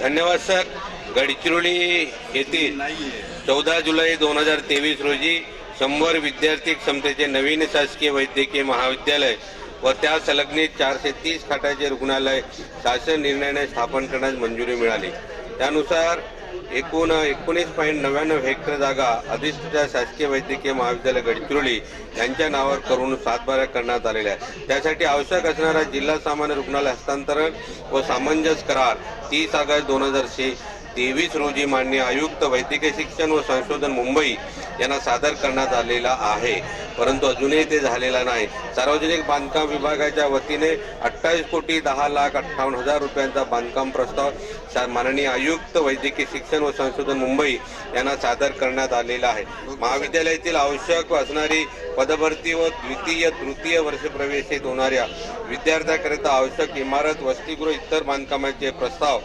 धन्यवाद सर. गडचिरोली येथील चौदा जुलै दोन हजार तेवीस रोजी शंभर विद्यार्थी क्षमतेचे नवीन शासकीय वैद्यकीय महाविद्यालय व त्या संलग्नित चारशे तीस खाटाचे रुग्णालय शासन निर्णयाने स्थापन करण्यास मंजुरी मिळाली. त्यानुसार एकूण एकोणीस पॉईंट नव्याण्णव हेक्टर जागा अधिष्ठित शासकीय वैद्यकीय महाविद्यालय गडचिरोली यांच्या नावावर करून सातबाऱ्या करण्यात आलेल्या आहेत. त्यासाठी आवश्यक असणारा जिल्हा सामान्य रुग्णालय हस्तांतरण व सामंजस्य करार तीस ऑगस्ट दोन हजार तेवीस रोजी मान्य आयुक्त वैद्यकीय शिक्षण व संशोधन मुंबई यांना सादर करण्यात आलेला आहे. परंतु अजूनही ते झालेला नाही. सार्वजनिक बांधकाम विभागाच्या वतीने अठ्ठावीस कोटी दहा लाख अठ्ठावन्न हजार रुपयांचा बांधकाम प्रस्ताव माननीय आयुक्त वैद्यकीय शिक्षण व संशोधन मुंबई यांना सादर करण्यात आलेला आहे. महाविद्यालयातील आवश्यक असणारी पदभरती व द्वितीय तृतीय वर्ष प्रवेशित होणाऱ्या विद्यार्थ्याकरिता आवश्यक इमारत वसतिगृह इतर बांधकामाचे प्रस्ताव